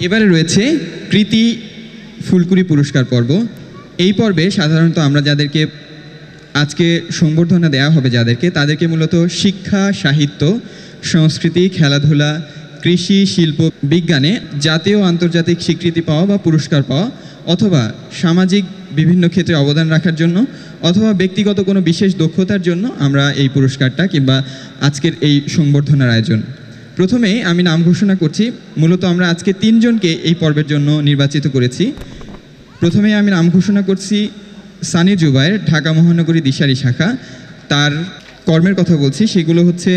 এবারে রয়েছে কৃতি ফুলকুড়ি পুরস্কার পর্ব। এই পর্বে সাধারণত আমরা যাদেরকে আজকে সংবর্ধনা দেওয়া হবে যাদেরকে, তাদেরকে মূলত শিক্ষা, সাহিত্য, সংস্কৃতি, খেলাধুলা, কৃষি, শিল্প, বিজ্ঞানে জাতীয় আন্তর্জাতিক স্বীকৃতি পাওয়া বা পুরস্কার পাওয়া অথবা সামাজিক বিভিন্ন ক্ষেত্রে অবদান রাখার জন্য অথবা ব্যক্তিগত কোনো বিশেষ দক্ষতার জন্য আমরা এই পুরস্কারটা কিংবা আজকের এই সংবর্ধনার আয়োজন। প্রথমে আমি নাম ঘোষণা করছি। মূলত আমরা আজকে তিনজনকে এই পর্বের জন্য নির্বাচিত করেছি। প্রথমে আমি নাম ঘোষণা করছি সানি জুবাইর ঢাকা মহানগরী দিশারি শাখা। তার কর্মের কথা বলছি, সেগুলো হচ্ছে,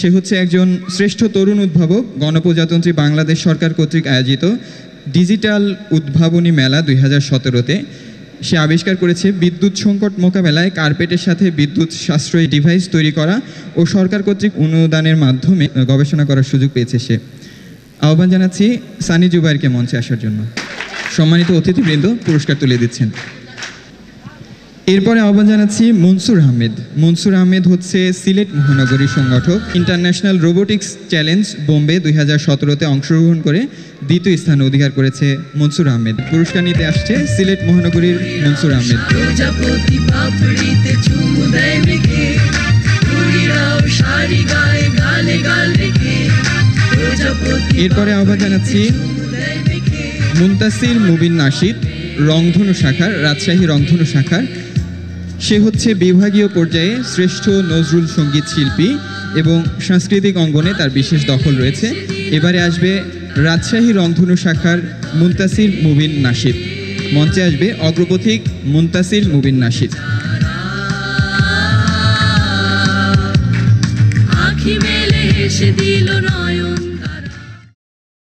সে হচ্ছে একজন শ্রেষ্ঠ তরুণ উদ্ভাবক, গণপ্রজাতন্ত্রী বাংলাদেশ সরকার কর্তৃক আয়োজিত ডিজিটাল উদ্ভাবনী মেলা দুই হাজার সতেরোতে। সে আবিষ্কার করেছে বিদ্যুৎ সংকট মোকাবেলায় কার্পেটের সাথে বিদ্যুৎ সাশ্রয়ী ডিভাইস তৈরি করা ও সরকার কর্তৃক অনুদানের মাধ্যমে গবেষণা করার সুযোগ পেয়েছে সে। আহ্বান জানাচ্ছি সানি জুবাইরকে মঞ্চে আসার জন্য। সম্মানিত অতিথিবৃন্দ, পুরস্কার তুলে দিচ্ছেন। এরপরে আহ্বান জানাচ্ছি মনসুর আহমেদ। মনসুর আহমেদ হচ্ছে সিলেট মহানগরী সংগঠক। ইন্টারন্যাশনাল রোবোটিক্স চ্যালেঞ্জ বোম্বে দুই হাজার সতেরোতে অংশগ্রহণ করে দ্বিতীয় স্থান অধিকার করেছে মনসুর আহমেদ। পুরস্কার নিতে আসছে সিলেট মহানগরীর মনসুর আহমেদ। এরপরে আহ্বান জানাচ্ছি মুন্তাসির মুবিন নাশিদ রংধনু শাখার রাজশাহী রংধনু শাখার সে হচ্ছে বিভাগীয় পর্যায়ে শ্রেষ্ঠ নজরুল সংগীত শিল্পী এবং সাংস্কৃতিক অঙ্গনে তার বিশেষ দখল রয়েছে। এবারে আসবে রাজশাহী রংধনু শাখার মুন্তাসির মুবিন নাশিদ মঞ্চে আসবে অগ্রপথিক মুন্তাসির মুবিন হেসে দিল